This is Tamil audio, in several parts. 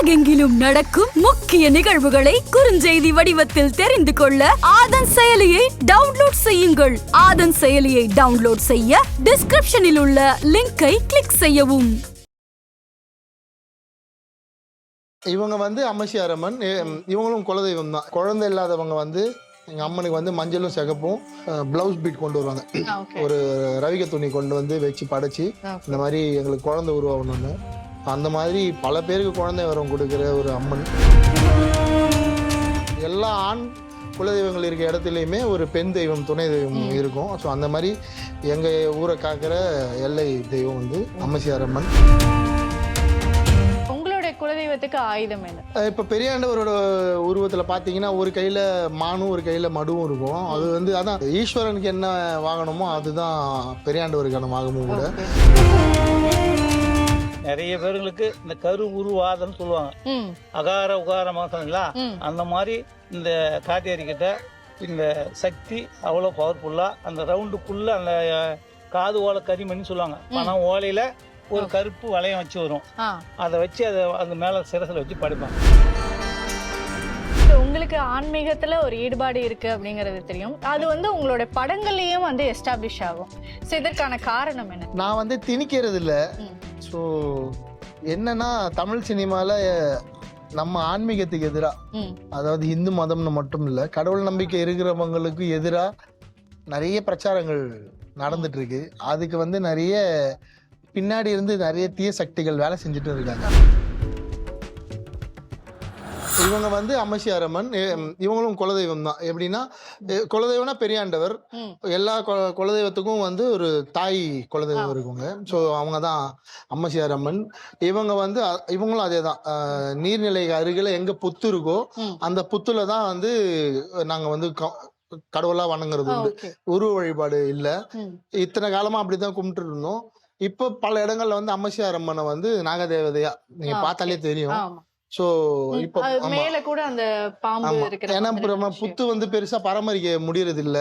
உலகெங்கிலும் நடக்கும் முக்கிய நிகழ்வுகளை குறுஞ்செய்தி வடிவத்தில் தெரிந்து கொள்ள ஆதன் செயலியை டவுன்லோட் செய்யுங்கள். ஆதன் செயலியை டவுன்லோட் செய்ய டிஸ்கிரிப்ஷனில் உள்ள லிங்கை கிளிக் செய்யவும். இவங்க வந்து அம்மசியாரம்மன் எ- இவங்களும் குலதெய்வம் தான். குழந்தை இல்லாதவங்க வந்து எங்க அம்மனுக்கு வந்து மஞ்சளும் சிகப்பும் பிளவுஸ் பீட் கொண்டு வருவாங்க. ஒரு ரவிக துணி கொண்டு வந்து வச்சு படைச்சு இந்த மாதிரி எங்களுக்கு குழந்தை உருவாகணும்னு. அந்த மாதிரி பல பேருக்கு குழந்தை வரம் கொடுக்குற ஒரு அம்மன். எல்லா ஆண் குலதெய்வங்கள் இருக்க இடத்துலையுமே ஒரு பெண் தெய்வம் துணை தெய்வம் இருக்கும். ஸோ அந்த மாதிரி எங்கள் ஊரை காக்கிற எல்லை தெய்வம் வந்து அம்மசியார் அம்மன். உங்களுடைய குலதெய்வத்துக்கு ஆயுதம் என்ன? இப்ப பெரியாண்டவரோட உருவத்துல பாத்தீங்கன்னா ஒரு கையில மானும் ஒரு கையில மடுவும் இருக்கும். அது வந்து அதான் ஈஸ்வரனுக்கு என்ன வாங்கணுமோ அதுதான் பெரியாண்டவருக்கான வாகமும் கூட. நிறைய பேர்களுக்கு இந்த கரு உருவாதம்னு சொல்லுவாங்க. ம். அகார உகார மாசங்களா? ம். அந்த மாதிரி இந்த காட்டேரி கிட்ட இந்த சக்தி அவ்வளோ பவர்ஃபுல்லா அந்த ரவுண்டுக்குள்ள அந்த காது ஓலை கரிமணின்னு சொல்லுவாங்க. பணம் ஓலையில ஒரு கருப்பு வளையம் வச்சு வரும். அதை வச்சு அதை அது மேல சிரசில் வச்சு படிப்பாங்க. உங்களுக்கு ஆன்மீகத்துல ஒரு ஈடுபாடு இருக்கு அப்படிங்கறது தெரியும். அது வந்து உங்களோட படங்கள்லயும் வந்து எஸ்டாப்ளிஷ் ஆகும். ஸோ இதற்கான காரணம் என்ன? நான் வந்து திணிக்கிறது இல்ல. ஸோ என்னன்னா தமிழ் சினிமால நம்ம ஆன்மீகத்துக்கு எதிரா ம். அதாவது இந்து மதம்னு மட்டும் இல்ல கடவுள் நம்பிக்கை இருக்கிறவங்களுக்கு எதிரா நிறைய பிரச்சாரங்கள் நடந்துட்டு இருக்கு அதுக்கு வந்து நிறைய பின்னாடி இருந்து நிறைய தீய சக்திகள் வேலை செஞ்சுட்டு இருக்காங்க. இவங்க வந்து அம்மசியாரம்மன் எ- இவங்களும் குலதெய்வம் தான். எப்படின்னா குலதெய்வம்னா பெரியாண்டவர் எல்லா குல- குலதெய்வத்துக்கும் வந்து ஒரு தாய் குலதெய்வம் இருக்குங்க. ஸோ அவங்க தான் அம்மசியாரம்மன் இவங்க வந்து இவங்களும் அதே தான். நீர்நிலை அருகில் எங்க புத்து இருக்கோ. அந்த புத்துல தான் வந்து நாங்க வந்து கடவுளா வணங்குறது உண்டு. உருவ வழிபாடு இல்ல. இத்தனை காலமா அப்படிதான் கும்பிட்டு இருந்தோம். இப்போ பல இடங்கள்ல வந்து அம்மசியார் அம்மனை வந்து நாகதேவதையா நீங்க பார்த்தாலே தெரியும். சோ இப்போ மேல கூட அந்த பாம்பு இருக்கிற ஏன்னா நம்ம. புத்து வந்து பெருசா பராமரிக்க முடியறது இல்ல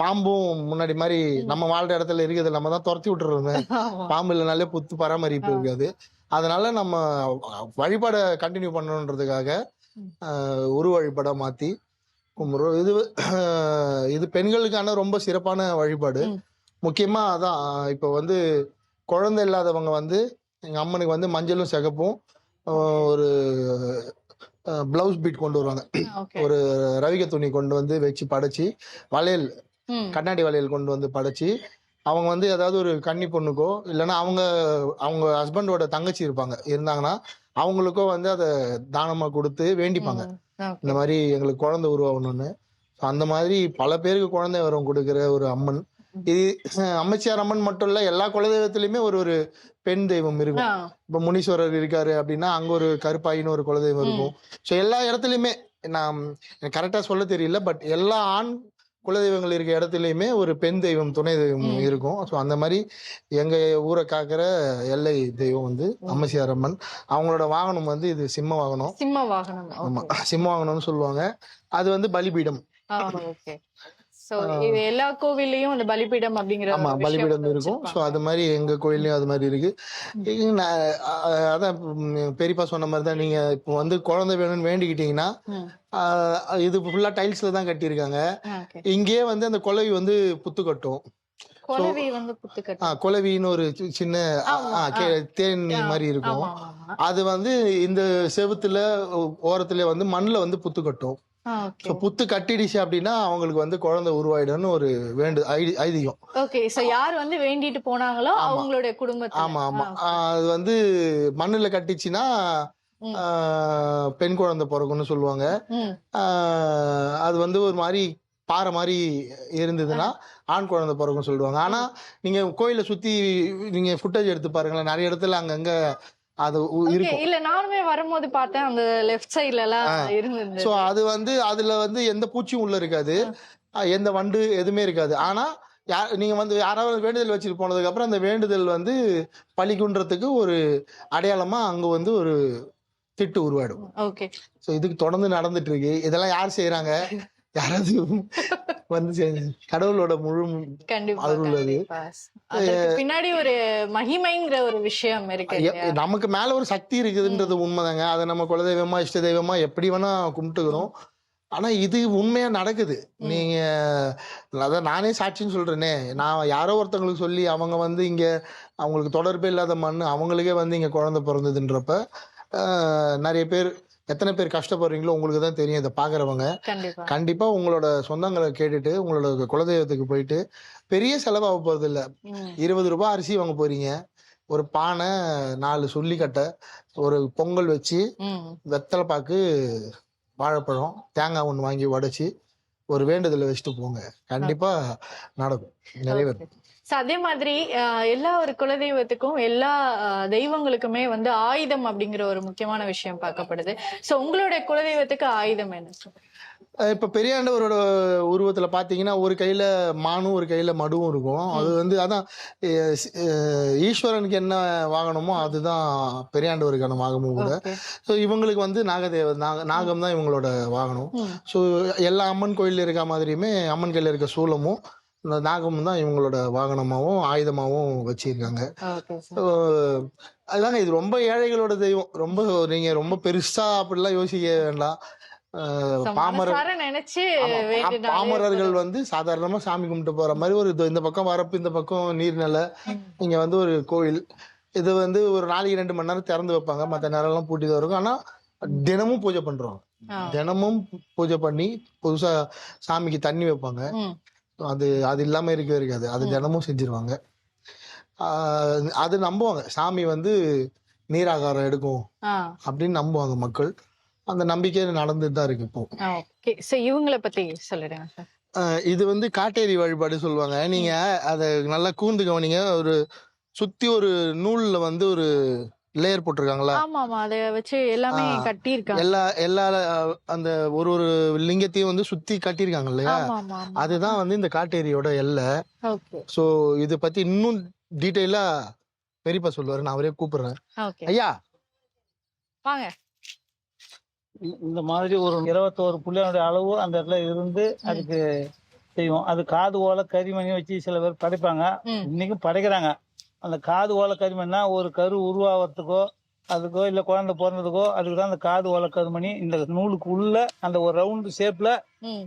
பாம்பும் முன்னாடி மாதிரி நம்ம வாழ்ற இடத்துல இருக்குது. நம்ம தான் துரத்தி விட்டுறோமே. பாம்பு இல்லைனாலே புத்து பராமரிப்பு. இருக்காது. அதனால நம்ம வழிபாடை கண்டினியூ பண்ணணுன்றதுக்காக உரு வழிபாடை மாத்தி கும்பிடுறோம். இது இது பெண்களுக்கான ரொம்ப சிறப்பான வழிபாடு. முக்கியமா அதான் இப்போ வந்து குழந்தை இல்லாதவங்க வந்து எங்க அம்மனுக்கு வந்து மஞ்சளும் சிகப்பும் ஒரு பிளவுஸ் பீட் கொண்டு வருவாங்க. ஒரு ரவிக துணி கொண்டு வந்து வச்சு படைச்சு வளையல் கண்ணாடி வளையல் கொண்டு வந்து படைச்சு அவங்க வந்து ஏதாவது ஒரு கன்னி பொண்ணுக்கோ இல்லைன்னா அவங்க அவங்க ஹஸ்பண்டோட தங்கச்சி இருப்பாங்க. இருந்தாங்கன்னா அவங்களுக்கோ வந்து அதை தானமா கொடுத்து வேண்டிப்பாங்க. இந்த மாதிரி எங்களுக்கு குழந்தை உருவாகணும்னு. அந்த மாதிரி பல பேருக்கு குழந்தை வரம் கொடுக்கிற ஒரு அம்மன். இது அஹ், அம்மச்சியார் அம்மன் மட்டும் இல்ல எல்லா குலதெய்வத்திலயுமே ஒரு ஒரு பெண் தெய்வம் இருக்கும். இப்ப முனீஸ்வரர் இருக்காரு அப்படின்னா அங்க ஒரு கருப்பாயின்னு ஒரு குலதெய்வம் இருக்கும். ஸோ எல்லா இடத்துலயுமே நான் கரெக்டா சொல்ல தெரியல பட் எல்லா ஆண் குலதெய்வங்கள் இருக்க இடத்துலயுமே ஒரு பெண் தெய்வம் துணை தெய்வம். இருக்கும். ஸோ அந்த மாதிரி எங்க ஊரை காக்கிற எல்லை தெய்வம் வந்து அம்மசியார் அம்மன் அவங்களோட வாகனம் வந்து இது சிம்ம வாகனம். சிம்ம வாகனம் ஆமா. சிம்ம வாகனம்னு சொல்லுவாங்க. அது வந்து பலிபீடம். சோ இது எல்லா கோவில்லையும் அந்த பலிபீடம் அப்படிங்கிற ஆமா பலிபீடம் இருக்கும். ஸோ வச்சிருப்பாங்க. அது மாதிரி எங்க கோயில்லையும் அது மாதிரி இருக்கு. இங்க அதான் பெரியப்பா சொன்ன மாதிரி தான் நீங்க இப்போ வந்து குழந்தை வேணும்னு வேண்டிக்கிட்டீங்கன்னா இது ஃபுல்லா டைல்ஸ்ல தான் கட்டியிருக்காங்க. இங்கேயே வந்து அந்த குலவி வந்து புத்து கட்டும். குலவின்னு ஒரு சி- சின்ன தேன் மாதிரி இருக்கும். அது வந்து இந்த செவுத்துல ஓரத்துல வந்து மண்ணுல வந்து புத்து கட்டும். ஸோ புத்து கட்டிடுச்சு அப்படின்னா அவங்களுக்கு வந்து குழந்தை உருவாயிடும்னு ஒரு வேண்டு ஐதீகம். ஓகே சோ யார் வந்து வேண்டிட்டு போனாங்களோ. அவங்களுடைய குடும்பத்துல. ஆமா ஆமா. அது வந்து மண்ணுல கட்டிச்சுன்னா பெண் குழந்தை பிறக்கும்னு சொல்லுவாங்க. அது வந்து ஒரு மாதிரி பாறை மாதிரி இருந்ததுன்னா ஆண் குழந்தை பிறக்கும்னு சொல்லுவாங்க. ஆனா நீங்க கோயிலை சுத்தி நீங்க ஃபுட்டேஜ் எடுத்து பாருங்களேன். நிறைய இடத்துல அங்கங்க அது இருக்கும். இல்ல நானுமே வரும்போது பார்த்தேன் அந்த லெஃப்ட் சைடுல எல்லாம் இருந்தது. சோ அது வந்து அதுல வந்து எந்த பூச்சியும் உள்ள இருக்காது. எந்த வண்டு எதுவுமே இருக்காது. ஆனா யார் நீங்க வந்து யாராவது வேண்டுதல் வச்சுட்டு போனதுக்கு அப்புறம் அந்த வேண்டுதல் வந்து பலிக்குன்றதுக்கு ஒரு அடையாளமா அங்க வந்து ஒரு திட்டு உருவாடும் ஓகே சோ இதுக்கு தொடர்ந்து நடந்துட்டு இருக்கு. இதெல்லாம் யார் செய்யறாங்க யாராவது வந்து கடவுளோட முழு அதற்கு பின்னாடி ஒரு மகிமைங்கிற ஒரு விஷயம் இருக்கு? நமக்கு மேல ஒரு சக்தி இருக்குதுன்றது உண்மைதாங்க. அதை நம்ம குலதெய்வமா இஷ்ட தெய்வமா எப்படி வேணா கும்பிட்டுக்கிறோம். ஆனா இது உண்மையா நடக்குது. நீங்க அதான் நானே சாட்சின்னு சொல்றேனே. நான் யாரோ ஒருத்தவங்களுக்கு சொல்லி அவங்க வந்து இங்க அவங்களுக்கு தொடர்பே இல்லாத மண் அவங்களுக்கே வந்து இங்க குழந்தை பிறந்ததுன்றப்ப ஆஹ், நிறைய பேர் எத்தனை பேர் கஷ்டப்படுறீங்களோ உங்களுக்கு தான் தெரியும் இதை பாக்குறவங்க கண்டிப்பா. உங்களோட சொந்தங்களை கேட்டுட்டு உங்களோட குலதெய்வத்துக்கு போயிட்டு பெரிய செலவாக போறது இல்ல. இருபது ரூபாய் அரிசி வாங்க போறீங்க. ஒரு பானை நாலு சொல்லிக்கட்டை ஒரு பொங்கல் வச்சு. வெத்தலை பாக்கு வாழைப்பழம் தேங்காய் ஒன்று வாங்கி உடைச்சி ஒரு வேண்டுதலை வச்சுட்டு போங்க. கண்டிப்பா நடக்கும். நிறைவேறும். So, அதே மாதிரி எல்லா ஒரு குலதெய்வத்துக்கும் எல்லா தெய்வங்களுக்குமே வந்து ஆயுதம் அப்படிங்கிற ஒரு முக்கியமான விஷயம் பார்க்கப்படுது. சோ உங்களுடைய குலதெய்வத்துக்கு ஆயுதம் என்ன இப்ப பெரியாண்டவரோட உருவத்துல பாத்தீங்கன்னா ஒரு கையில மானும் ஒரு கையில மடுவும் இருக்கும். அது வந்து அதான் சி- ஈஸ்வரனுக்கு என்ன வாங்கணுமோ அதுதான் பெரியாண்டவருக்கான வாகனமும் கூட. ஸோ இவங்களுக்கு வந்து நாகதேவ நாக நாகம் தான் இவங்களோட வாகனம். ஸோ எல்லா அம்மன் கோயில்ல இருக்க மாதிரியுமே அம்மன் கையில இருக்க சூலமும் இந்த நாகமும் தான் இவங்களோட வாகனமாகவும் ஆயுதமாகவும் வச்சிருக்காங்க. அதுதாங்க இது ரொம்ப ஏழைகளோட தெய்வம். ரொம்ப நீங்க ரொம்ப பெருசா அப்படிலாம் யோசிக்க வேண்டாம். பாமரர்கள் வந்து சாதாரணமா சாமி கும்பிட்டு போற மாதிரி ஒரு இந்த பக்கம் வரப்பு இந்த பக்கம் நீர்நிலை. இங்க வந்து ஒரு கோயில். இது வந்து ஒரு நாளைக்கு ரெண்டு மணி நேரம் திறந்து வைப்பாங்க. மற்ற நேரம் எல்லாம் பூட்டி தான் இருக்கும். ஆனா தினமும் பூஜை பண்றோம். தினமும் பூஜை பண்ணி புதுசா சாமிக்கு தண்ணி வைப்பாங்க. அது அது இல்லாம இருக்கவே இருக்காது. அது தினமும் செஞ்சிருவாங்க. அது நம்புவாங்க. சாமி வந்து நீராகாரம் எடுக்கும். அப்படின்னு நம்புவாங்க மக்கள். அந்த நம்பிக்கை நடந்துட்டு தான் இருக்கு இப்போ. okay. So, இவங்கள பத்தி சொல்லிடுங்க சார். இது வந்து காட்டேரி வழிபாடு சொல்லுவாங்க. நீங்க அதை நல்லா கூர்ந்து கவனிங்க. ஒரு சுத்தி ஒரு நூல்ல வந்து ஒரு லேயர் போட்டிருக்காங்களா? ஆமா ஆமா அத வச்சு எல்லாமே. கட்டி இருக்காங்க எல்லா எல்லா அந்த ஒரு ஒரு லிங்கத்தையும் வந்து சுத்தி கட்டியிருக்காங்க இல்லையா? அதுதான் வந்து இந்த காட்டேரியோட எல்லை. ஓகே. ஸோ இதை பத்தி இன்னும் டீட்டெயிலா பெரியப்பா சொல்லுவாரு நான் அவரே கூப்பிடுறேன். ஓகே. ஐயா! வாங்க. இந்த மாதிரி ஒரு இருபத்தோரு புள்ளையோட அளவு அந்த இடத்துல இருந்து அதுக்கு செய்வோம். அது காது ஓலை கரிமணி வச்சு சில பேர் படைப்பாங்க. இன்னைக்கும் படைக்கிறாங்க. அந்த காது ஓலை கரிமணினா ஒரு கரு உருவாகிறதுக்கோ அதுக்கோ இல்ல குழந்தை பிறந்ததுக்கோ அதுக்கு தான் அந்த காது ஓலை கருமணி இந்த நூலுக்கு உள்ள அந்த ஒரு ரவுண்டு ஷேப்ல.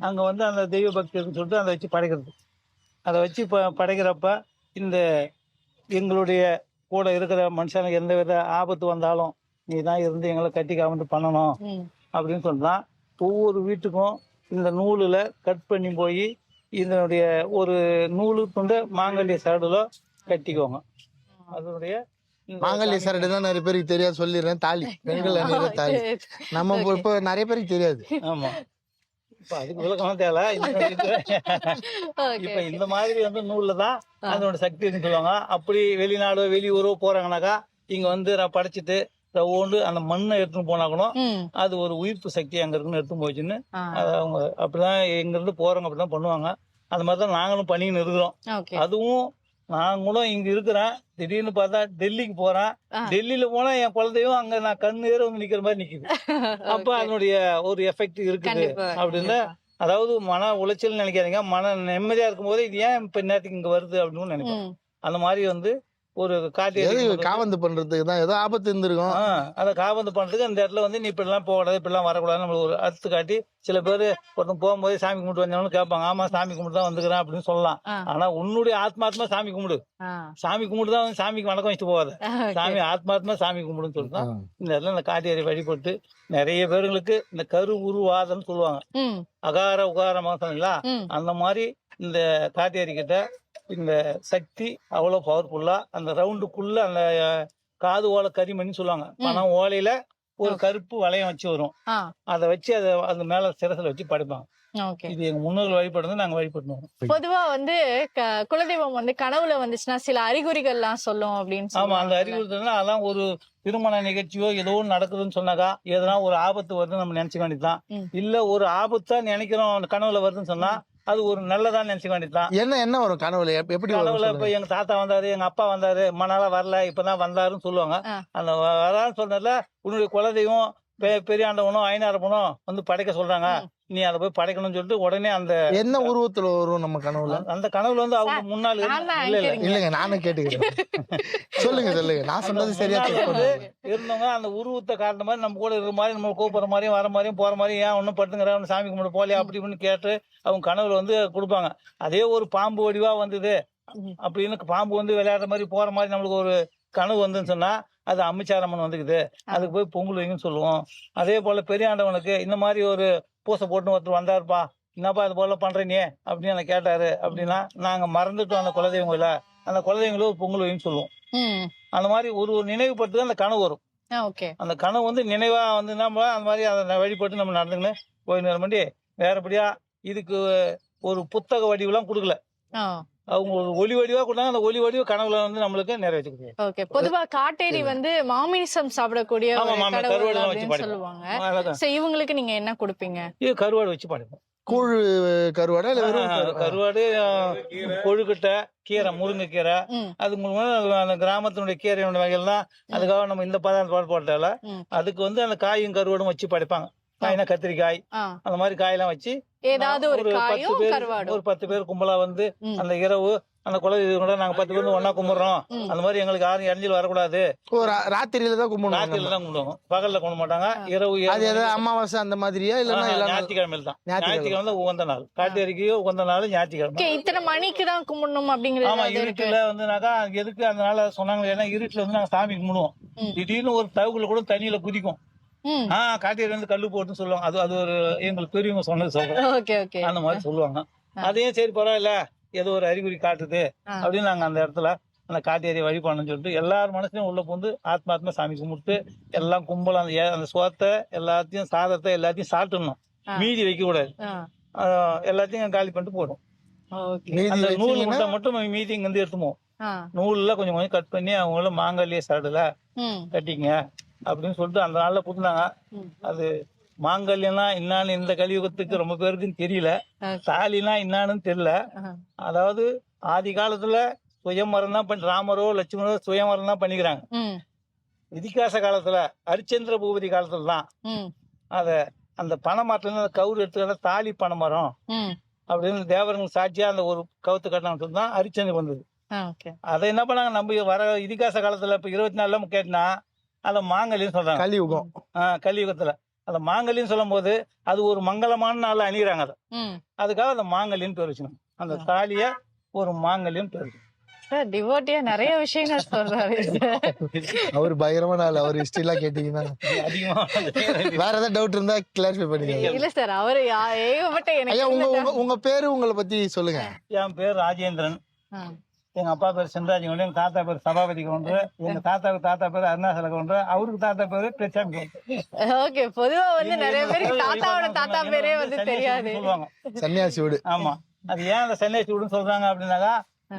அங்க வந்து அந்த தெய்வ பக்தி இருக்குன்னு சொல்லிட்டு அதை வச்சு படைக்கிறது அதை வச்சு இப்போ படைக்கிறப்ப இந்த எங்களுடைய கூட இருக்கிற மனுஷனுக்கு எந்த வித ஆபத்து வந்தாலும் நீ தான் இருந்து எங்களை கட்டி காமிட்டு பண்ணணும். அப்படின்னு சொன்னா ஒவ்வொரு வீட்டுக்கும் இந்த நூலில் கட் பண்ணி போய் இதனுடைய ஒரு நூலு துண்டு மாங்கல்ய சரடுல கட்டிக்குவாங்க அதனுடைய மாங்கல்ய சரடு தான் நிறைய பேருக்கு தெரியாது சொல்லிடுறேன். தாலி. பெண்கள் அணியிற தாலி. நம்ம இப்போ- நிறைய பேருக்கு தெரியாது. ஆமா. இப்ப அதுக்கு விளக்கம் தேவை இப்ப இந்த மாதிரி வந்து நூல்ல தான் அதனோட சக்தின்னு சொல்லுவாங்க. அப்படி வெளிநாடோ வெளியூரோ போறாங்கனாக்கா இங்க வந்து நான் படைச்சிட்டு ரவுண்டு அந்த மண்ணை எடுத்துன்னு போனா கூட ம். அது ஒரு உயிர்ப்பு சக்தி அங்க இருக்குன்னு எடுத்து போச்சுன்னு அவங்க அப்படிதான் எங்க இருந்து போறவங்க அப்படிதான் பண்ணுவாங்க. அந்த மாதிரி தான் நாங்களும் பண்ணின்னு இருக்கிறோம். அதுவும் நாங்களும் இங்க இருக்கிறேன். திடீர்னு பார்த்தா டெல்லிக்கு போறேன். டெல்லியில போனா என் குழந்தையும் அங்க நான் கண்ணு ஏற வந்து நிக்கிற மாதிரி நிக்குது. அப்ப. அதனுடைய ஒரு எஃபெக்ட் இருக்குது. அப்படின்னு அதாவது மன உளைச்சல் நினைக்காதீங்க. மன நிம்மதியா இருக்கும்போது இது ஏன் இப்ப நேரத்துக்கு இங்க வருது அப்படின்னு நினைப்பேன். அந்த மாதிரி வந்து ஒரு காட்டு காவந்து பண்றதுக்கு தான் ஏதோ ஆபத்து இருந்திருக்கும் அதை காபந்து பண்றதுக்கு அந்த இடத்துல வந்து நீ இப்படி எல்லாம் போகக்கூடாது இப்படி எல்லாம் வரக்கூடாது நம்ம ஒரு அறுத்து காட்டி சில பேர் ஒருத்தன் போகும்போது சாமி கும்பிட்டு வந்தவனு கேட்பாங்க ஆமா சாமி கும்பிட்டு தான் வந்துக்கிறேன் அப்படின்னு சொல்லலாம். ஆனா உன்னுடைய ஆத்மாத்மா சாமி கும்பிடு. சாமி கும்பிட்டு தான் வந்து சாமிக்கு வணக்கம் வச்சுட்டு போகாத. சாமி ஆத்மாத்மா சாமி கும்பிடுன்னு சொல்லிட்டு தான் ஆ. இந்த இடத்துல இந்த காட்டேரி வழிபட்டு நிறைய பேருங்களுக்கு இந்த கரு உருவாதம்னு சொல்லுவாங்க ம். அகார உகார மாசம் இல்ல ம். அந்த மாதிரி இந்த காட்டேரி கிட்ட இந்த சக்தி அவ்வளவு பவர்ஃபுல்லா அந்த ரவுண்டுக்குள்ள அந்த காது ஓலை கரிமணின்னு சொல்லுவாங்க பணம் ஓலையில ஒரு கருப்பு வளையம் வச்சு வரும். அதை வச்சு அதை அந்த மேல சிரசுல வச்சு படைப்பாங்க. இது எங்க முன்னோர்கள் வழிபடுறது நாங்க வழிபடுறோம் பொதுவா வந்து குலதெய்வம் வந்து கனவுல வந்துச்சுன்னா சில அறிகுறிகள்லாம் சொல்லும் அப்படின்னு ஆமா அந்த. அறிவுறுத்தல்னா அதான் ஒரு திருமண நிகழ்ச்சியோ ஏதோ ஒண்ணு நடக்குதுன்னு சொன்னாக்கா எதனா ஒரு ஆபத்து வருதுன்னு நம்ம நினைச்சுக்க வேண்டியதுதான். இல்ல ஒரு ஆபத்தா நினைக்கிறோம் அந்த கனவுல வருதுன்னு சொன்னா அது ஒரு நல்லதா நினைச்சுக்க வேண்டியதுதான் என்ன என்ன வரும் கனவுல எப்- எப்படி கனவுல இப்ப. எங்க தாத்தா வந்தாரு எங்க அப்பா வந்தாரு நாளா வரல இப்பதான் வந்தாருன்னு சொல்லுவாங்க. அந்த வரான்னு சொன்னதுல உன்னுடைய குலதெய்வம் பெ- பெரிய ஆண்டவனோ ஐநாரப்பனோ வந்து படைக்க சொல்றாங்க. நீ அதை போய் படைக்கணும்னு சொல்லிட்டு உடனே அந்த என்ன உருவத்துல வரும் நம்ம கனவுல? அந்த கனவுல வந்து அவங்க முன்னாள் இல்ல. இல்லைங்க நானும் கேட்டுக்கிறேன். சொல்லுங்க சொல்லுங்க. நான் சொன்னது சரியா. இருந்தவங்க அந்த உருவத்தை காட்டுற மாதிரி நம்ம கூட இருக்கிற மாதிரி நம்ம கூப்பிடுற மாதிரியும் வர மாதிரியும் போற மாதிரியும் ஏன் ஒன்றும் பட்டுங்கிற சாமி கும்பிட போலியா அப்படி இப்படின்னு கேட்டு அவங்க கனவுல வந்து கொடுப்பாங்க. அதே ஒரு பாம்பு வடிவா வந்தது. அப்படின்னு பாம்பு வந்து விளையாடுற மாதிரி போற மாதிரி நம்மளுக்கு ஒரு கனவு வந்துன்னு சொன்னா அது அம்மிச்சாரம்மன் வந்துக்குது. அதுக்கு போய் பொங்கல் வைங்கன்னு சொல்லுவோம். அதே போல பெரிய ஆண்டவனுக்கு இந்த மாதிரி ஒரு பூசை போட்டுன்னு ஒருத்தர் வந்தாருப்பா. என்னப்பா இது போல பண்றீங்க அப்படின்னு என்ன கேட்டாரு. அப்படின்னா நாங்க மறந்துட்டோம் அந்த குலதெய்வங்கள. அந்த குலதெய்வங்களும் ஒரு பொங்கல் வைங்கன்னு சொல்லுவோம். அந்த மாதிரி ஒரு ஒரு நினைவுபட்டு அந்த கனவு வரும். அந்த கனவு வந்து நினைவா வந்து நம்ம அந்த மாதிரி அதை வழிபட்டு நம்ம போய் நேரமாண்டி வேறபடியா இதுக்கு ஒரு புத்தக வடிவெல்லாம் கொடுக்கல. அவங்க ஒளி வடிவா கொடுத்தாங்க அந்த ஒளி வடிவ கனவுல வந்து நம்மளுக்கு நிறைவேற்றிருக்கு ஓகே பொதுவா காட்டேரி வந்து மாமிசம் சாப்பிடக்கூடிய கருவாடுலாம் வச்சு. சொல்லுவாங்க. சோ இவங்களுக்கு நீங்க என்ன கொடுப்பீங்க? இது கருவாடு வச்சு படைப்போம். கூழ் கருவாடா இல்ல வெறும் கருவாடு கொழுக்கட்டை கீரை முருங்கைக்கீரை. அது மூலமா அந்த கிராமத்தினுடைய கீரையோட வகையெல்லாம் அதுக்காக நம்ம இந்த பதார்த்தம் பாடு போட்டால. அதுக்கு வந்து அந்த காயும் கருவாடும் வச்சு படைப்பாங்க. காய்னா கத்திரிக்காய்? அந்த மாதிரி காயெல்லாம் வச்சு ஏதாவது ஒரு பத்து பேர் ஒரு பத்து பேர் கும்பலா வந்து. அந்த இரவு அந்த குல கூட நாங்க பத்து பேர் ஒண்ணா கும்பிடுறோம். அந்த மாதிரி எங்களுக்கு யாரும் இறஞ்சில் வரக்கூடாது. ராத்திரியில தான் கும்பிடுவாங்க. ராத்திரில தான் கும்பிடுவோம். பகல்ல கும்பிட மாட்டாங்க இரவு அது ஏதாவது அமாவாசை அந்த மாதிரியா? நாள் ஞாயிற்றுக்கிழமையில தான். ஞாயிற்றுக்கிழமை. ஞாயிற்றுக்கிழமை தான் உகந்த நாள். காட்டு அறிக்கையோ உகந்த நாள் ஞாயிற்றுக்கிழமை. ஓகே இத்தனை மணிக்கு தான் கும்பிடணும் அப்படிங்கிறது ஆமா இருட்டுல வந்துனாக்கா எதுக்கு அதனால சொன்னாங்க ஏன்னா இருட்டுல வந்து நாங்க சாமி கும்பிடுவோம். திடீர்னு ஒரு தவுக்குள்ள கூட தண்ணியில குதிக்கும். ஆஹ் காட்டேரி வந்து கல்லு போட்டுன்னு சொல்லுவாங்க. அது அது ஒரு எங்களுக்கு பெரியவங்க சொன்னது சொல்றேன். Okay okay. அந்த மாதிரி சொல்லுவாங்க. அதையும் சரி பரவாயில்ல. ஏதோ ஒரு அறிகுறி காட்டுது. அப்படின்னு நாங்க அந்த இடத்துல அந்த காட்டேரியை வழிபாடுன்னு சொல்லிட்டு எல்லார் மனசுலயும் உள்ள புந்து ஆத்மாத்மா சாமி கும்பிட்டு எல்லாம் கும்பலம் அந்த அந்த சோத்தை எல்லாத்தையும் சாதத்தை எல்லாத்தையும் சாப்பிட்டுடணும். ஆ. மீதி வைக்க கூடாது எல்லாத்தையும் காலி பண்ணிட்டு மீதி அந்த நூல் முட்டை மட்டும் மீதி இங்க இருந்து எடுத்துமோம் ஆ. நூல்ல கொஞ்சம் கொஞ்சம் கட் பண்ணி அவங்கள மாங்கல்ய சரடுல ம். கட்டிங்க. அப்படின்னு சொல்லிட்டு அந்த நாள்ல புட்டுனாங்க ம். அது மாங்கல்யம்னா என்னன்னு இந்த கலியுகத்துக்கு ரொம்ப பேருக்கு தெரியல. தாலினா என்னன்னு தெரியல. அதாவது ஆதி காலத்துல சுயமரம் தான் ராமரோ லட்சுமணரோ சுயமரம் தான் பண்ணிக்கிறாங்க. ம். இதிகாச காலத்துல ஹரிச்சந்திர பூபதி காலத்துல தான் அத அந்த பனைமரத்துல இருந்து அந்த கவுரு எடுத்து தாலி பனைமரம் அப்படின்னு தேவர்கள் சாட்சியா அந்த ஒரு கவுத்து கட்டினது தான் ஹரிச்சந்திர வந்தது. அதை என்ன பண்ணாங்க? நம்ம வர இதிகாச காலத்துல இப்ப இருபத்தி நாலுல கேட்டினா அதை மாங்கல்யம் சொல்றாங்க. கலியுகம். ஆஹ் கலியுகத்துல. அந்த மாங்கல்யம் சொல்லும் போது அது ஒரு மங்களமான நாள்ல அணிகிறாங்க அதை. ம். அதுக்காக அந்த மாங்கல்யம் பேர் வச்சுக்கணும். அந்த தாலிய ஒரு மாங்கல்யம் பேர் டிவோட்டியா நிறைய விஷயங்கள் சொல்றாரு. அவர் பயங்கரமான ஆள் அவர் ஹிஸ்டரி எல்லாம் கேட்டீங்கன்னா. வேற ஏதாவது டவுட் இருந்தா கிளாரிஃபை பண்ணிக்கோங்க. இல்ல சார் அவரு ஏகப்பட்ட எனக்கு உங்க உங்க பேரு உங்களை பத்தி சொல்லுங்க. என் பேர் ராஜேந்திரன். எங்க அப்பா பேர் சென்ராஜ் கவுண்டர் எங்க தாத்தா பேர் சபாபதி கவுண்டர் எங்க தாத்தாவுக்கு தாத்தா பேர் அருணாசல கவுண்டர் அவருக்கு தாத்தா பேரு பிரச்சாமி கவுண்டர் ஓகே பொதுவா வந்து நிறைய பேருக்கு தாத்தாவோட தாத்தா. பேரே வந்து தெரியாது. சொல்லுவாங்க. சன்னியாசி வீடு. ஆமா. அது ஏன் அந்த சன்னியாசி வீடுன்னு சொல்றாங்க அப்படின்னாக்கா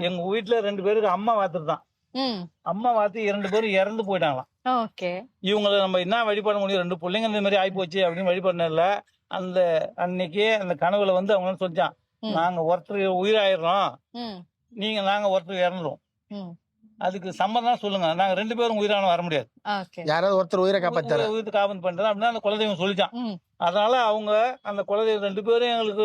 எங்க வீட்டுல ரெண்டு பேருக்கு அம்மா வாத்துட்டு தான் ம். அம்மா வாத்து இரண்டு பேரும் இறந்து போயிட்டாங்களாம். ஓகே. இவங்களை நம்ம என்ன வழிபாட முடியும்? ரெண்டு பிள்ளைங்க இந்த மாதிரி ஆயிப்போச்சு அப்படின்னு வழிபாடுனதுல அந்த அன்னைக்கு அந்த கனவுல வந்து அவங்க சொல்லிச்சான். நாங்க ஒருத்தர் உயிராயிடுறோம். ம். நீங்க நாங்க ஒருத்தர் இறந்துரும் ம். அதுக்கு சம்மதம் சொல்லுங்க. நாங்க ரெண்டு பேரும் உயிரான வர முடியாது. ஓகே. யாராவது ஒருத்தர் உயிரை காப்பாத்தார உயிர் உயிருக்கு காபந்து பண்றது அப்படின்னா அந்த குலதெய்வம் சொல்லிச்சான். ம். அதனால அவங்க அந்த குலதெய்வம் ரெண்டு பேரும் எங்களுக்கு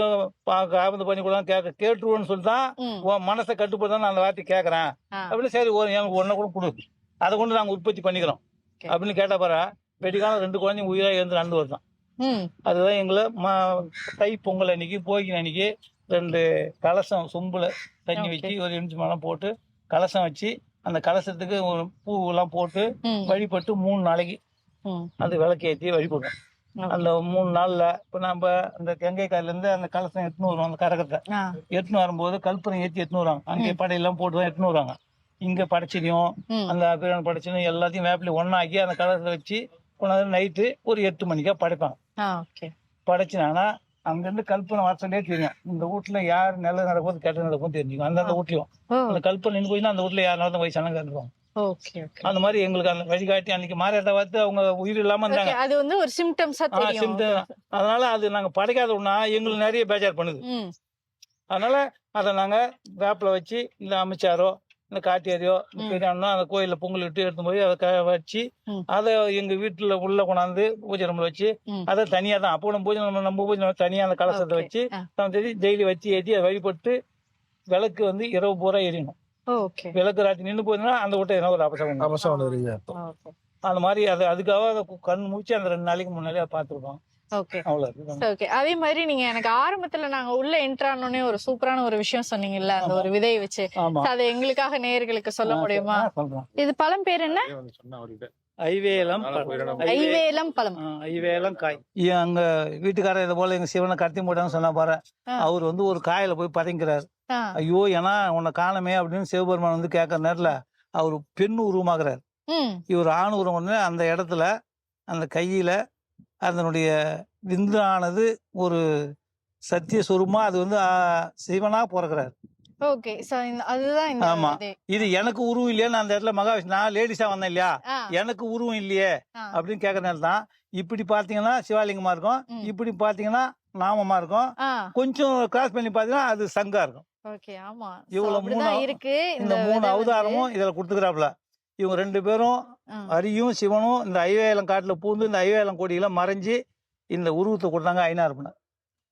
பா- காபந்து பண்ணி கூட கேட்க கேட்டுருவோன்னு சொல்லிட்டான் ம். உன் மனசை கட்டுப்படுத்த நான் அந்த வார்த்தை கேட்கறேன். அப்படின்னு சரி ஒரு எனக்கு ஒன்றை கூட கொடு. அதை கொண்டு நாங்க உற்பத்தி பண்ணிக்கிறோம். அப்படின்னு கேட்ட பாரு வெடிக்காலம் ரெண்டு குழந்தைங்க உயிரா இருந்து நடந்து வருதான் ம். அதுதான் எங்களை ம- தை பொங்கல் அன்னைக்கு போகின அன்னைக்கு ரெண்டு கலசம் சொம்புல தண்ணி. வச்சு ஒரு எலுமிச்சை மரம் போட்டு கலசம் வச்சு அந்த கலசத்துக்கு ஒரு பூவெல்லாம் போட்டு வழிபட்டு மூணு நாளைக்கு அந்த விளக்கு ஏற்றி வழிபடுவோம். Okay. அந்த மூணு நாள்ல இப்ப நம்ம அந்த கங்கை காயில இருந்து அந்த கலசம் எடுத்துன்னு வருவோம் அந்த கரகத்தை. எடுத்துன்னு வரும்போது கல்பனை ஏற்றி எடுத்துன்னு வருவாங்க. அங்கே படையெல்லாம் போட்டு தான் எடுத்துன்னு வருவாங்க. இங்க படைச்சதையும் அந்த பிரியாணி படைச்சதையும் எல்லாத்தையும் வேப்பில ஒண்ணாக்கி அந்த கலசத்தை வச்சு கொண்டாந்து நைட்டு ஒரு எட்டு மணிக்கா படைப்பாங்க. படைச்சினாங்கன்னா அங்கிருந்து கல்பனை வாசலே தெரியும். இந்த வீட்டுல யார் நல்லது நடக்கும் கெட்ட நடக்கும் தெரிஞ்சுக்கும். அந்தந்த வீட்லயும். அந்த கல்பனை நின்று போயின்னா அந்த வீட்டுல யார் நடந்த வயசான கட்டுவாங்க ஓகே ஓகே. அந்த மாதிரி எங்களுக்கு அந்த வழிகாட்டி அன்னைக்கு மாரியாத்தா பார்த்து அவங்க உயிர் இல்லாம இருந்தாங்க. அது வந்து ஒரு சிம்டம்ஸா. அதனால அது நாங்க படைக்காதோம்னா எங்களுக்கு நிறைய பேஜார் பண்ணுது. அதனால அதை நாங்க வேப்பில வச்சு இல்ல அமைச்சாரோ இந்த காட்டியாரியோ ம். பெரியானோ அந்த கோயில்ல பொங்கல் இட்டு எடுத்து போய் அதை க- வச்சு. அதை எங்க வீட்டுல உள்ள கொண்டாந்து பூஜை ரூம்ல வச்சு. அதை தனியா தான் அப்போ நம்ம பூஜை நம்ம நம்ம பூஜை நம்ம தனியா அந்த கலசத்தை. வச்சு. நம்ம டெய்லி வச்சு ஏற்றி அதை வழிபட்டு விளக்கு வந்து இரவு பூரா எரியணும் ஓகே விளக்கு ராத்திரி நின்று போயிருந்தா அந்த விட்ட என்ன ஒரு வருது ஓகே அந்த மாதிரி அது அதுக்காக அதை கண் முடிச்சு அந்த ரெண்டு நாளைக்கு முன்னாடி அதை பார்த்துருக்கோம் ஓகே. அதே மாதிரி நீங்க எனக்கு ஆரம்பத்துல நாங்க உள்ள என்ட்ரு ஆனோடனே ஒரு சூப்பரான ஒரு விஷயம் சொன்னீங்கல்ல அந்த ஒரு விதையை வச்சு. அதை எங்களுக்காக நேயர்களுக்கு சொல்ல முடியுமா? இது பழம் பேர் என்ன? ஐவேலம் ஐவேலம் பழம். ஐவேலம் காய். வீட்டுக்காரர் இது போல எங்க சிவனை கடத்தி போட்டான்னு சொன்னா பாரு. அவர் வந்து ஒரு காயில போய் பதைங்கிறார் ஐயோ ஏன்னா உன்னை காணமே அப்படின்னு சிவபெருமான் வந்து கேட்கற நேரத்துல அவர் பெண் உருவமாகிறார் இவர் ஆண் உருவம் அந்த இடத்துல அந்த கையில அதனுடைய விந்து ஆனது ஒரு சத்திய சுரூபமா அது வந்து ஆ, சிவனா பிறக்கிறார். ஓகே. அதுதான் ஆமா. இது. எனக்கு உருவம் இல்லையா? நான் அந்த இடத்துல மகாவிஷ்ணு நான் லேடிஸா வந்தேன் இல்லையா? எனக்கு உருவம் இல்லையே அப்படின்னு நேரம் தான் இப்படி பாத்தீங்கன்னா சிவாலிங்கமா இருக்கும். இப்படி பாத்தீங்கன்னா நாமமா இருக்கும். கொஞ்சம் கிராஸ் பண்ணி பாத்தீங்கன்னா அது சங்கா இருக்கும். ஓகே. ஆமா. So, இவ்வளவு மூணு- இருக்கு. இந்த மூணு அவதாரமும் இதுல கொடுத்துக்கிறாப்புல. இவங்க ரெண்டு பேரும் ஆ, அரியும் சிவனும் இந்த ஐவேலம் காட்டுல பூந்து இந்த ஐவேலம் கொடியில மறைஞ்சு இந்த உருவத்தை கொடுத்தாங்க ஐநாறுப்பனை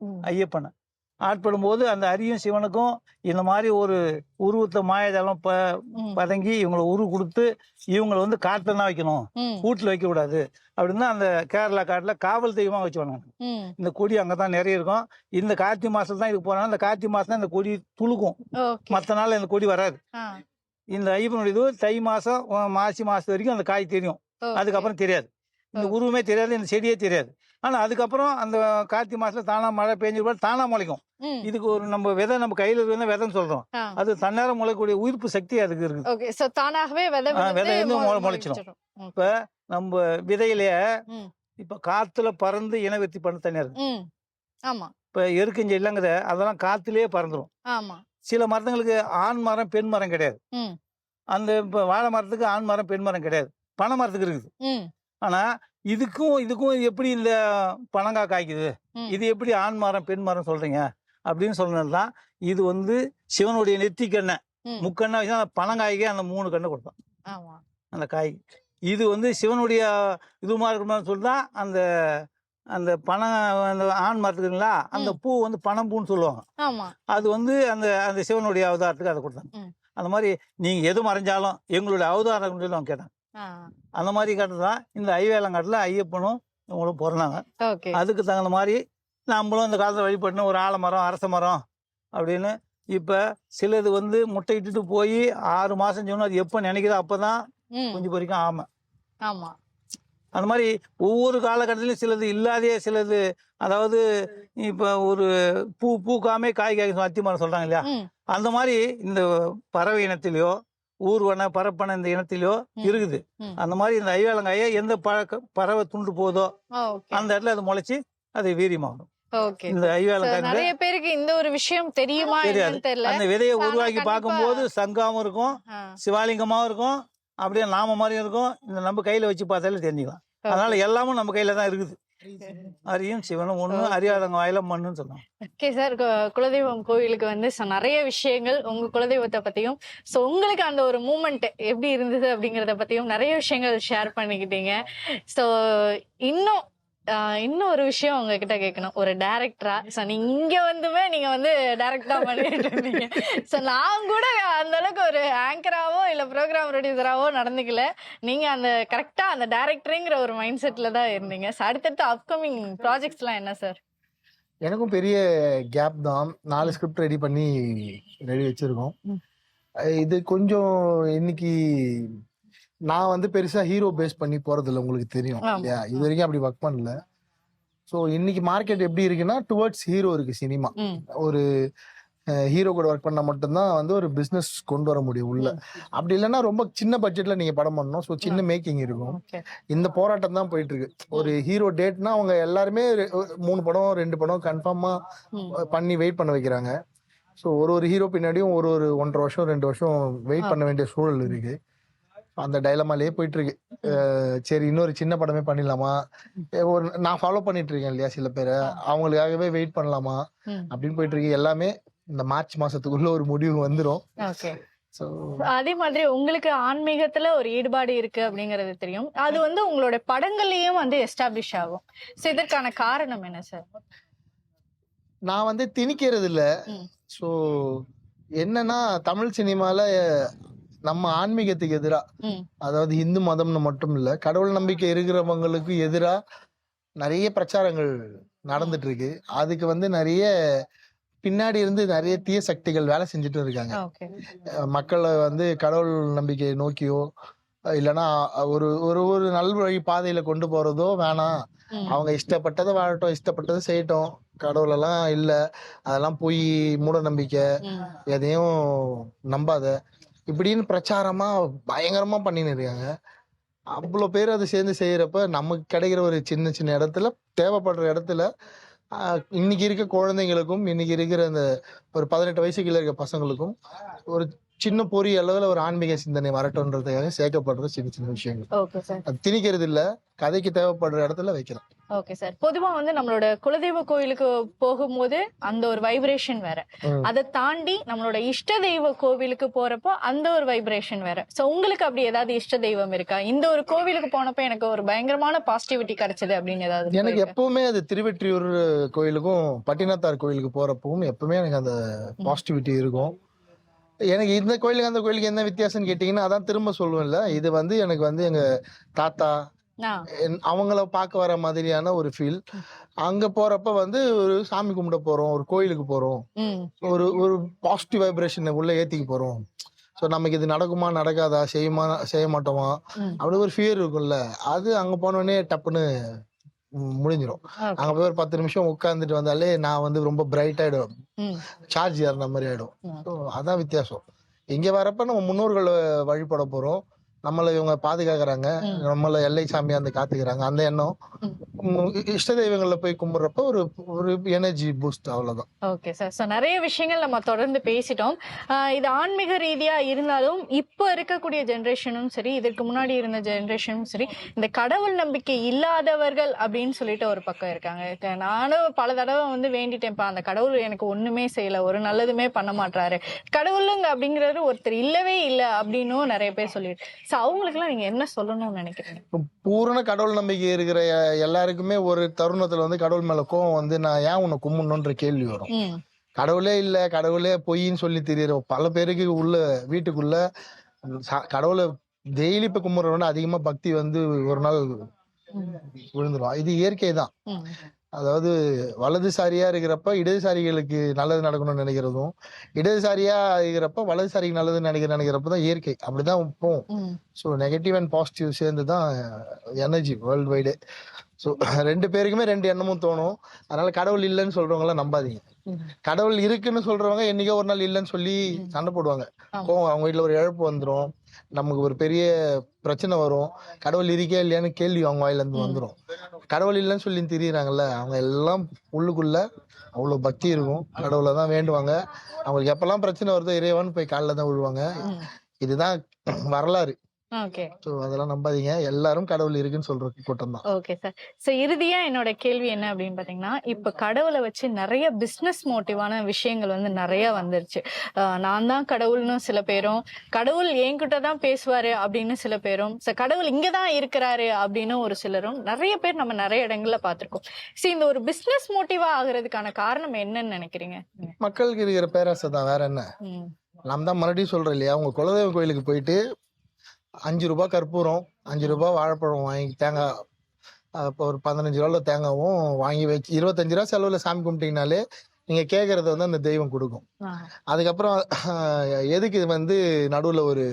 ம், ஐயப்பனை. ஆட்படும் போது அந்த அரியும் சிவனுக்கும் இந்த மாதிரி ஒரு உருவத்தை மாயஜாலம் ப பதங்கி இவங்களை உருவு கொடுத்து இவங்களை வந்து காட்டுல தான் வைக்கணும். ம், வீட்டுல வைக்க கூடாது. அப்படின்னு அந்த கேரளா காட்டுல காவல் தெய்வமா வச்சு வந்தாங்க ம். இந்த கொடி அங்கதான் நிறைய இருக்கும். இந்த கார்த்திகை மாசத்துல தான் இதுக்கு போறாங்க. இந்த கார்த்திகை மாசம் தான் இந்த கொடி துளுக்கும். மத்த நாள்ல இந்த கொடி வராது. இந்த ஐயப்பனுடைய இது தை மாசம் அஹ், மாசி மாசம் வரைக்கும் அந்த காய் தெரியும். அதுக்கப்புறம் தெரியாது. இந்த. உருவமே தெரியாது இந்த செடியே தெரியாது. ஆனா அதுக்கப்புறம் அந்த கார்த்திகை மாசத்துல தானா மழை பெஞ்சு தானா முளைக்கும். இதுக்கு ஒரு நம்ம விதை நம்ம கையில இருக்கிற விதைன்னு சொல்றோம். அது தன்னார முளைக்கக்கூடிய உயிர்ப்பு சக்தி அதுக்கு சோ தானாகவே விதை விதை வந்து முளைச்சிடும். இப்ப நம்ம விதையிலேயே. இப்ப காத்துல பறந்து இனவெத்தி பண்ண தனியா இருக்கு. ஆமா. இப்ப எருக்கஞ்செடி இல்லைங்கிற அதெல்லாம் காத்துலயே பறந்துரும். ஆமா. சில மரத்துங்களுக்கு ஆண் மரம் பெண் மரம் கிடையாது. அந்த இப்ப வாழை மரத்துக்கு ஆண் மரம் பெண் மரம் கிடையாது. பனை மரத்துக்கு இருக்குது. ஆனா இதுக்கும் இதுக்கும் எப்படி இந்த பனங்காய் காய்க்குது. இது எப்படி ஆண் மரம் பெண் மரம் சொல்றீங்க? அப்படின்னு சொன்னது தான் இது வந்து சிவனுடைய நெத்திக்கண்ணை. ம். முக்கண்ணை வச்சு அந்த பனங்காய்க்கே அந்த மூணு கண்ணை கொடுத்தான் ஆமா. அந்த காய். இது வந்து சிவனுடைய இதுமா இருக்கணும்னு சொல்லி தான் அந்த அந்த பனை அந்த ஆண் மரத்துக்குங்களா? அந்த பூ வந்து பனம் பூன்னு சொல்லுவாங்க. அது வந்து அந்த அந்த சிவனுடைய அவதாரத்துக்கு அதை கொடுத்தாங்க. அந்த மாதிரி நீங்க எது மறைஞ்சாலும் எங்களுடைய அவதாரம் சொல்லி அவங்க கேட்டாங்க. அந்த மாதிரி காட்டுறது தான் இந்த ஐவேலங்காட்டில் ஐயப்பனும் இவங்களும் பிறந்தாங்க. அதுக்கு தகுந்த மாதிரி நம்மளும் இந்த காலத்தில் வழிபடணும் ஒரு ஆலமரம் அரச மரம் அப்படின்னு இப்போ சிலது வந்து முட்டையிட்டுட்டு போய் ஆறு மாதம் சொன்னால் அது எப்போ நினைக்குதோ அப்போ தான் ம், குஞ்சு பொறிக்கும் ஆமை. ஆமா. அந்த மாதிரி ஒவ்வொரு காலகட்டத்திலையும் சிலது இல்லாதே சிலது. அதாவது இப்போ ஒரு பூ பூக்காமே காய் காய்க்கும் அத்தி மரம் சொல்கிறாங்க இல்லையா? அந்த மாதிரி இந்த பறவை இனத்திலேயோ ஊர்வன பரப்பன இந்த இனத்திலேயோ. இருக்குது. அந்த மாதிரி இந்த ஐவேலங்காயை எந்த பழக்க பறவை துண்டு போதோ அந்த இடத்துல அது முளைச்சி அது வீரியமாகும். இந்த நிறைய பேருக்கு இந்த ஒரு விஷயம் தெரியுமா தெரியாது. அந்த விதையை உருவாக்கி பார்க்கும்போது சங்காவும் இருக்கும் சிவாலிங்கமாவும் இருக்கும் அப்படியே நாம மாதிரியும் இருக்கும். இந்த நம்ம கையில வச்சு பார்த்தாலே தெரிஞ்சுக்கலாம். அதனால எல்லாமும் நம்ம கையில தான் இருக்குது. அரியும் சிவனும் ஒண்ணு அரியாதங்க வாயில மண்ணுன்னு சொல்லுவாங்க. Okay sir. குலதெய்வம் கோயிலுக்கு வந்து நிறைய விஷயங்கள் உங்க குலதெய்வத்தை பத்தியும் சோ உங்களுக்கு அந்த ஒரு மூமெண்ட் எப்படி இருந்தது அப்படிங்கறத பத்தியும் நிறைய விஷயங்கள் ஷேர் பண்ணிக்கிட்டீங்க. சோ இன்னும் இன்னும் ஒரு விஷயம் உங்ககிட்ட கேட்கணும். ஒரு டைரக்டரா சோ நீங்க இங்க வந்துமே நீங்க வந்து டைரக்டா பண்ணிட்டு இருந்தீங்க. சோ நான் கூட அந்த அளவுக்கு ஒரு ஆங்கராவோ இல்ல ப்ரோக்ராம் ப்ரொடியூசராவோ நடந்துக்கல. நீங்க அந்த கரெக்டா அந்த டைரக்டருங்கிற ஒரு மைண்ட் செட்ல தான் இருந்தீங்க. So, அடுத்தடுத்த அப்கமிங் ப்ராஜெக்ட்ஸ்லாம் என்ன சார் எனக்கும் பெரிய கேப் தான். நாலு ஸ்கிரிப்ட் ரெடி பண்ணி ரெடி வச்சிருக்கோம். இது கொஞ்சம் இன்னைக்கு நான் வந்து பெருசா ஹீரோ பேஸ் பண்ணி போறது இல்ல உங்களுக்கு தெரியும். இல்லையா? இது வரைக்கும் அப்படி ஒர்க் பண்ணல. ஸோ இன்னைக்கு மார்க்கெட் எப்படி இருக்குன்னா டுவர்ட்ஸ் ஹீரோ இருக்கு சினிமா ஒரு ஹீரோ கூட ஒர்க் பண்ணா மட்டும்தான் வந்து ஒரு பிசினஸ் கொண்டு வர முடியும் உள்ள. அப்படி இல்லைன்னா ரொம்ப சின்ன பட்ஜெட்ல நீங்க படம் பண்ணணும். ஸோ சின்ன மேக்கிங் இருக்கும். இந்த போராட்டம் தான் போயிட்டு இருக்கு. ஒரு ஹீரோ டேட்னா அவங்க எல்லாருமே மூணு படம் ரெண்டு படம் கன்ஃபார்மா பண்ணி வெயிட் பண்ண வைக்கிறாங்க. ஸோ ஒரு ஒரு ஹீரோ பின்னாடியும் ஒரு ஒரு ஒன்றரை வருஷம் ரெண்டு வருஷம் வெயிட் பண்ண வேண்டிய சூழல் இருக்கு. அந்த டைலமாலேயே போயிட்டு இருக்கு சரி இன்னொரு சின்ன படமே பண்ணிடலாமா? ஒரு நான் ஃபாலோ பண்ணிட்டு இருக்கேன் இல்லையா சில பேரை. அவங்களுக்காகவே வெயிட் பண்ணலாமா? அப்படின்னு போயிட்டு இருக்கு. எல்லாமே இந்த மார்ச் மாசத்துக்குள்ள ஒரு முடிவு வந்துடும் அதே மாதிரி உங்களுக்கு ஆன்மீகத்துல ஒரு ஈடுபாடு இருக்கு அப்படிங்கறது தெரியும். அது வந்து உங்களோட படங்கள்லயும் வந்து எஸ்டாப்ளிஷ் ஆகும். இதற்கான காரணம் என்ன சார் நான் வந்து திணிக்கிறது இல்ல. ஸோ என்னன்னா தமிழ் சினிமால நம்ம ஆன்மீகத்துக்கு எதிரா அதாவது இந்து மதம்னு மட்டும் இல்ல கடவுள் நம்பிக்கை இருக்கிறவங்களுக்கு எதிரா நிறைய பிரச்சாரங்கள் நடந்துட்டு இருக்கு அதுக்கு வந்து நிறைய பின்னாடி இருந்து நிறைய தீய சக்திகள் வேலை செஞ்சுட்டு இருக்காங்க. மக்களை வந்து கடவுள் நம்பிக்கையை நோக்கியோ இல்லைன்னா ஒரு ஒரு ஒரு நல்வழி பாதையில கொண்டு போறதோ வேணாம் அவங்க இஷ்டப்பட்டதை வாழட்டும் இஷ்டப்பட்டதை செய்யட்டும். கடவுள் எல்லாம் இல்ல அதெல்லாம் போய் மூட நம்பிக்கை எதையும் நம்பாத. இப்படின்னு பிரச்சாரமாக பயங்கரமாக பண்ணின்னு இருக்காங்க. அவ்வளோ பேர் அதை சேர்ந்து செய்கிறப்ப நமக்கு கிடைக்கிற ஒரு சின்ன சின்ன இடத்துல தேவைப்படுற இடத்துல இன்னைக்கு இருக்க குழந்தைங்களுக்கும் இன்னைக்கு இருக்கிற அந்த ஒரு பதினெட்டு வயசுக்குள்ள இருக்க பசங்களுக்கும் ஒரு சின்ன பொறி அளவுல ஒரு ஆன்மீக சிந்தனை வரட்டும்ன்றதுக்காக சேர்க்கப்படுற சின்ன சின்ன விஷயங்கள். Okay sir. அது திணிக்கிறது இல்ல கதைக்கு தேவைப்படுற இடத்துல வைக்கலாம். Okay sir. பொதுவா வந்து நம்மளோட குலதெய்வ கோயிலுக்கு போகும்போது அந்த ஒரு வைப்ரேஷன் வேற. அதை தாண்டி நம்மளோட இஷ்ட தெய்வ கோவிலுக்கு போறப்போ அந்த ஒரு வைப்ரேஷன் வேற. சோ உங்களுக்கு அப்படி ஏதாவது இஷ்ட தெய்வம் இருக்கா? இந்த ஒரு கோவிலுக்கு போனப்ப எனக்கு ஒரு பயங்கரமான பாசிட்டிவிட்டி கிடைச்சது அப்படின்னு ஏதாவது எனக்கு? எப்பவுமே அது திருவெற்றியூர் கோயிலுக்கும் பட்டினத்தார் கோயிலுக்கு போறப்பவும் எப்பவுமே எனக்கு அந்த பாசிட்டிவிட்டி இருக்கும். எனக்கு இந்த கோயிலுக்கு அந்த கோயிலுக்கு என்ன வித்தியாசம்னு கேட்டீங்கன்னா அதான் திரும்ப சொல்லுவேன்ல. இது வந்து எனக்கு வந்து எங்க தாத்தா அவங்கள பார்க்க வர மாதிரியான ஒரு ஃபீல் அங்க போறப்ப வந்து ஒரு சாமி கும்பிட போறோம் ஒரு கோயிலுக்கு போறோம். ஒரு ஒரு பாசிட்டிவ் வைப்ரேஷனை உள்ள ஏத்திக்க போறோம். ஸோ நமக்கு இது நடக்குமா நடக்காதா செய்யுமா செய்ய மாட்டோமா. அப்படி ஒரு ஃபியர் இருக்கும்ல. அது அங்க போனோடனே டப்புன்னு ம், முடிஞ்சிரும். okay. அங்க போய் ஒரு பத்து நிமிஷம் உட்கார்ந்துட்டு வந்தாலே நான் வந்து ரொம்ப பிரைட் ஆயிடும் சார்ஜ் ஏறின மாதிரி ஆயிடும். அதான் வித்தியாசம். இங்க வரப்ப நம்ம முன்னோர்களை வழிபட போறோம். நம்மளை இவங்க பாதுகாக்கிறாங்க. நம்மள எல்லை சாமி அந்த காத்துக்கிறாங்க. அந்த எண்ணம் இஷ்ட தெய்வங்கள்ல போய் கும்பிடுறப்ப ஒரு ஒரு எனர்ஜி பூஸ்ட் அவ்வளவுதான். ஓகே சார் ஸோ நிறைய விஷயங்கள் நம்ம தொடர்ந்து பேசிட்டோம். இது ஆன்மீக ரீதியா இருந்தாலும் இப்போ இருக்கக்கூடிய ஜென்ரேஷனும் சரி இதற்கு முன்னாடி இருந்த ஜென்ரேஷனும் சரி இந்த கடவுள் நம்பிக்கை இல்லாதவர்கள் அப்படின்னு சொல்லிட்டு ஒரு பக்கம் இருக்காங்க. நானும் பல தடவை வந்து வேண்டிட்டேன்ப்பா அந்த கடவுள் எனக்கு ஒண்ணுமே செய்யல ஒரு நல்லதுமே பண்ண மாட்டாரு கடவுளுங்க அப்படிங்கிறது ஒருத்தர் இல்லவே இல்லை அப்படின்னும் நிறைய பேர் சொல்லிட்டு ஸோ அவங்களுக்குலாம் நீங்க என்ன சொல்லணும்னு நினைக்கிறீங்க? பூரண கடவுள் நம்பிக்கை இருக்கிற எல்லாருக்குமே ஒரு தருணத்துல வந்து கடவுள் மேல கோவம் வந்து நான் ஏன் உன்னை கும்பிடணுன்ற கேள்வி வரும்? கடவுளே இல்ல கடவுளே பொய்ன்னு சொல்லி தெரியற பல பேருக்கு உள்ள வீட்டுக்குள்ள கடவுளை டெய்லி இப்ப கும்பிடுறவன அதிகமா பக்தி வந்து ஒரு நாள் விழுந்துரும். இது இயற்கை தான். அதாவது வலதுசாரியா இருக்கிறப்ப இடதுசாரிகளுக்கு நல்லது நடக்கணும்னு நினைக்கிறதும் இடதுசாரியா இருக்கிறப்ப வலதுசாரிக்கு நல்லது நினைக்கிற நினைக்கிறப்ப தான் இயற்கை. அப்படிதான் போகும் ஸோ நெகட்டிவ் அண்ட் பாசிட்டிவ் சேர்ந்து தான் எனர்ஜி வேர்ல்டு வைடு ஸோ ரெண்டு பேருக்குமே ரெண்டு எண்ணமும் தோணும். அதனால கடவுள் இல்லைன்னு சொல்றவங்களாம் நம்பாதீங்க. கடவுள் இருக்குன்னு சொல்றவங்க என்னைக்கோ ஒரு நாள் இல்லைன்னு சொல்லி சண்டை போடுவாங்க. கோவம் அவங்க வீட்டுல ஒரு இழப்பு வந்துரும். நமக்கு ஒரு பெரிய பிரச்சனை வரும். கடவுள் இருக்கே இல்லையான்னு கேள்வி அவங்க வாயில இருந்து வந்துரும். கடவுள் இல்லைன்னு சொல்லி திரியுறாங்கல்ல அவங்க எல்லாம் உள்ளுக்குள்ள அவ்வளவு பக்தி இருக்கும். கடவுளை தான் வேண்டுவாங்க. அவங்களுக்கு எப்பெல்லாம் பிரச்சனை வருதோ இறைவன் போய் காலில் தான் விழுவாங்க. இதுதான் வரலாறு. ஓகே. ஸோ அதெல்லாம் நம்பாதீங்க. எல்லாரும் கடவுள் இருக்குன்னு சொல்ற கூட்டம் தான் ஓகே சார். ஸோ இறுதியா என்னோட கேள்வி என்ன அப்படின்னு பாத்தீங்கன்னா இப்ப கடவுளை வச்சு நிறைய பிசினஸ் மோட்டிவான விஷயங்கள் வந்து நிறைய வந்துருச்சு. நான் தான் கடவுள்னு சில பேரும் கடவுள் என்கிட்ட தான் பேசுவாரு அப்படின்னு சில பேரும் ஸோ கடவுள் இங்க தான் இருக்கிறாரு அப்படின்னு ஒரு சிலரும் நிறைய பேர் நம்ம நிறைய இடங்கள்ல பார்த்திருக்கோம் ஸோ இந்த ஒரு பிசினஸ் மோட்டிவா ஆகுறதுக்கான காரணம் என்னன்னு நினைக்கிறீங்க? மக்களுக்கு இருக்கிற பேராசை தான். வேற என்ன? நாம் தான் மறுபடியும் சொல்றோம் இல்லையா? உங்க குலதெய்வ கோயிலுக்கு போயிட்டு அஞ்சு ரூபாய் கற்பூரம் அஞ்சு ரூபாய் வாழைப்பழம் வாங்கி தேங்காய் இப்போ ஒரு பதினஞ்சு ரூபால தேங்காவும் வாங்கி வச்சு இருபத்தஞ்சு ரூபா செலவுல சாமி கும்பிட்டீங்கனாலே நீங்க கேட்கறத வந்து அந்த தெய்வம் கொடுக்கும். அதுக்கப்புறம் எதுக்கு இது வந்து நடுவுல ஒரு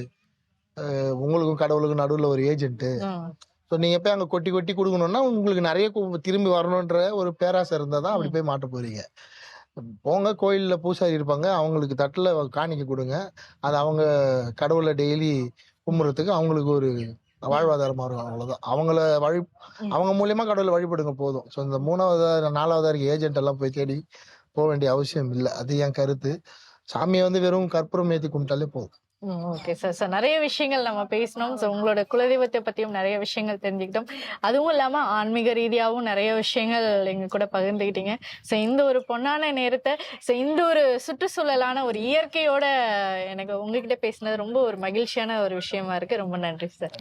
உங்களுக்கும் கடவுளுக்கும் நடுவுல ஒரு ஏஜென்ட் ம், ஸோ நீங்க போய் அங்க கொட்டி கொட்டி கொடுக்கணும்னா உங்களுக்கு நிறைய திரும்பி வரணுன்ற ஒரு பேராசை இருந்தா தான் அப்படி போய் மாட்ட போறீங்க. போங்க கோயில்ல பூசாரி இருப்பாங்க அவங்களுக்கு தட்டுல காணிக்க கொடுங்க. அது அவங்க கடவுளை டெய்லி கும்பிட்றதுக்கு அவங்களுக்கு ஒரு வாழ்வாதாரமா இருக்கும் அவ்வளவுதான். அவங்கள வழி. அவங்க மூலியமா கடவுளை வழிபடுங்க போதும். ஸோ இந்த மூணாவது நாலாவதா ஏஜென்ட் எல்லாம் போய் தேடி போக வேண்டிய அவசியம் இல்லை. அது என் கருத்து. சாமியை வந்து வெறும் கற்பூரம் ஏத்தி கும்பிட்டாலே போதும். ஓகே சார் சார் நிறைய விஷயங்கள் நம்ம பேசினோம். ஸோ உங்களோட குலதெய்வத்தை பற்றியும் நிறைய விஷயங்கள் தெரிஞ்சுக்கிட்டோம். அதுவும் இல்லாமல் ஆன்மீக ரீதியாகவும் நிறைய விஷயங்கள் எங்கள் கூட பகிர்ந்துக்கிட்டீங்க. ஸோ இந்த ஒரு பொன்னான நேரத்தை ஸோ இந்த ஒரு சுற்றுச்சூழலான ஒரு இயற்கையோட எனக்கு உங்ககிட்ட பேசினது ரொம்ப ஒரு மகிழ்ச்சியான ஒரு விஷயமா இருக்கு. ரொம்ப நன்றி சார்